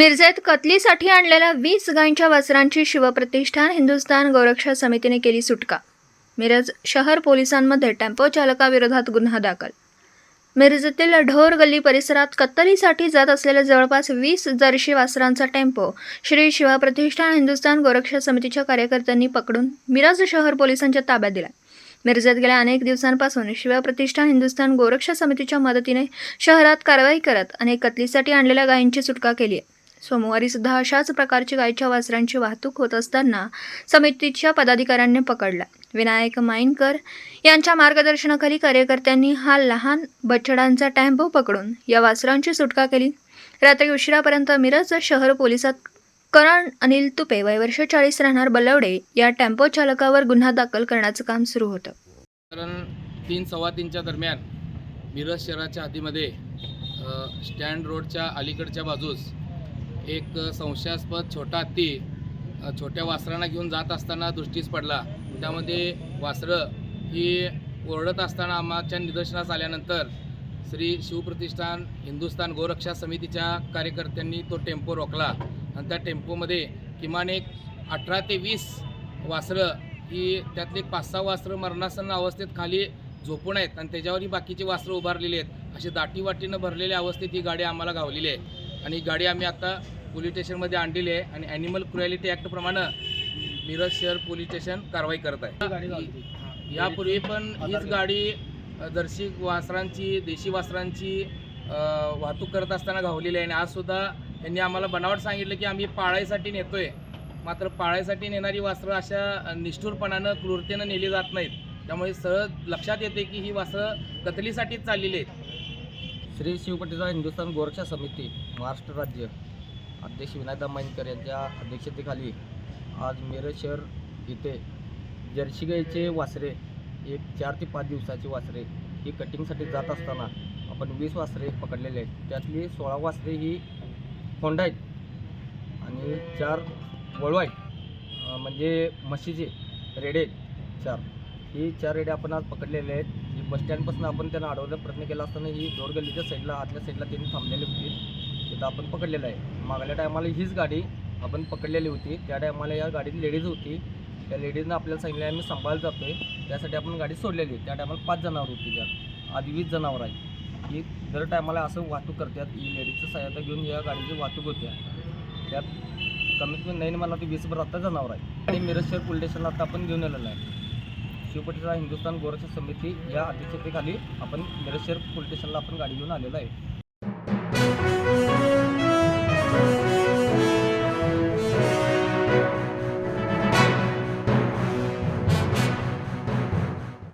मिरजेत कतलीसाठी आणलेल्या वीस गायींच्या वासरांची शिवप्रतिष्ठान हिंदुस्थान गोरक्षा समितीने केली सुटका. मिरज शहर पोलिसांमध्ये टेम्पो चालकाविरोधात गुन्हा दाखल. मिरजेतील ढोर गल्ली परिसरात कत्तलीसाठी जात असलेल्या जवळपास वीस जर्शी वासरांचा टेम्पो श्री शिवप्रतिष्ठान हिंदुस्थान गोरक्षा समितीच्या कार्यकर्त्यांनी पकडून मिरज शहर पोलिसांच्या ताब्यात दिला. मिरजेत गेल्या अनेक दिवसांपासून शिवप्रतिष्ठान हिंदुस्थान गोरक्षा समितीच्या मदतीने शहरात कारवाई करत अनेक कतलीसाठी आणलेल्या गायींची सुटका केली आहे. सोमवारी सुद्धा अशाच प्रकारची गायीच्या वासरांची वाहतूक होत असताना समितीच्या पदाधिकाऱ्यांनी पकडला. विनायक माईनकर यांच्या मार्गदर्शनाखाली कार्यकर्त्यांनी हा लहान बछडांचा टेम्पो पकडून या वासरांची सुटका केली. रात्री उशिरापर्यंत मिरज शहर पोलिसात करण अनिल तुपे वय वर्ष चाळीस राहणार बलवडे या टेम्पो चालकावर गुन्हा दाखल करण्याचं काम सुरू होतं. कारण तीन सव्वा तीनच्या दरम्यान मिरज शहराच्या हद्दीमध्ये स्टँड रोडच्या अलीकडच्या बाजूस एक संशयास्पद छोटा हत्ती छोट्या वासरांना घेऊन जात असताना दृष्टीस पडला. त्यामध्ये वासरं ही ओरडत असताना आम्हाच्या निदर्शनास आल्यानंतर श्री शिवप्रतिष्ठान हिंदुस्थान गोरक्षा समितीच्या कार्यकर्त्यांनी तो टेम्पो रोखला. आणि त्या टेम्पोमध्ये किमान एक अठरा ते वीस वासरं ही त्यातले एक पाच सहा वासरं मरणासन्न अवस्थेत खाली झोपून आहेत आणि त्याच्यावरही बाकीचे बाकीची वासरं उभारलेली आहेत. अशी दाटीवाटीनं भरलेल्या अवस्थेत ही गाडी आम्हाला गावलेली आहे. आणि ही गाडी आम्ही आता पोलीस स्टेशनमध्ये आणलेली आहे आणि ॲनिमल क्रुॲलिटी ॲक्टप्रमाणे मिरज शहर पोलीस स्टेशन कारवाई करत आहे. यापूर्वी पण हीच गाडी जर्सी वासरांची देशी वासरांची वाहतूक करत असताना गावलेली आहे. आणि आजसुद्धा यांनी आम्हाला बनावट सांगितलं की आम्ही पाळायसाठी नेतोय. मात्र पाळायसाठी नेणारी वासरं अशा निष्ठुरपणानं क्रूरतेनं नेली जात नाहीत. त्यामुळे सहज लक्षात येते की ही वासरं कतलीसाठीच चाललेली आहेत. श्री शिवपटीचा हिंदुस्थान गोरक्षा समिती महाराष्ट्र राज्य अध्यक्ष विनायदा माईनकर यांच्या अध्यक्षतेखाली आज मिरज शहर इथे जर्सी गाईचे वासरे एक चार ते पाच दिवसाचे वासरे ही कटिंगसाठी जात असताना आपण वीस वासरे पकडलेले आहेत. त्यातली सोळा वासरे ही होंडा आहेत आणि चार वळू आहेत. म्हणजे म्हशीचे रेडे चार. ही चार रेडे आपण आज पकडलेले आहेत. ही बस स्टँडपासून आपण त्यांना अडवण्याचा प्रयत्न केला असताना ही दोरगल्लीच्या साईडला आतल्या साईडला त्यांनी थांबलेली होती. तिथं आपण पकडलेलं आहे. मागल्या टायमाला हीच गाडी आपण पकडलेली होती. त्या टायमाला या गाडीत लेडीज होती. त्या लेडीजनं आपल्याला सांगितलं आम्ही सांभाळत जातोय. त्यासाठी आपण गाडी सोडलेली त्या टायमाला पाच जनावर होती त्यात आधी वीस जनावर आहे ही दर टायमाला असं वाहतूक करतात. ही लेडीजचं सहायता घेऊन या गाडीची वाहतूक होत्या त्यात कमीत कमी नाही मला ते वीसभर आत्ता जनावर आहे आणि मिरज शहर पोलीस स्टेशनला आता आपण घेऊन आलेलं आहे. शिवपटीचा हिंदुस्थान गोरक्षा समिती या अध्यक्षतेखाली आपण मिरज शहर पोलीस स्टेशनला आपण गाडी घेऊन आलेलो आहे.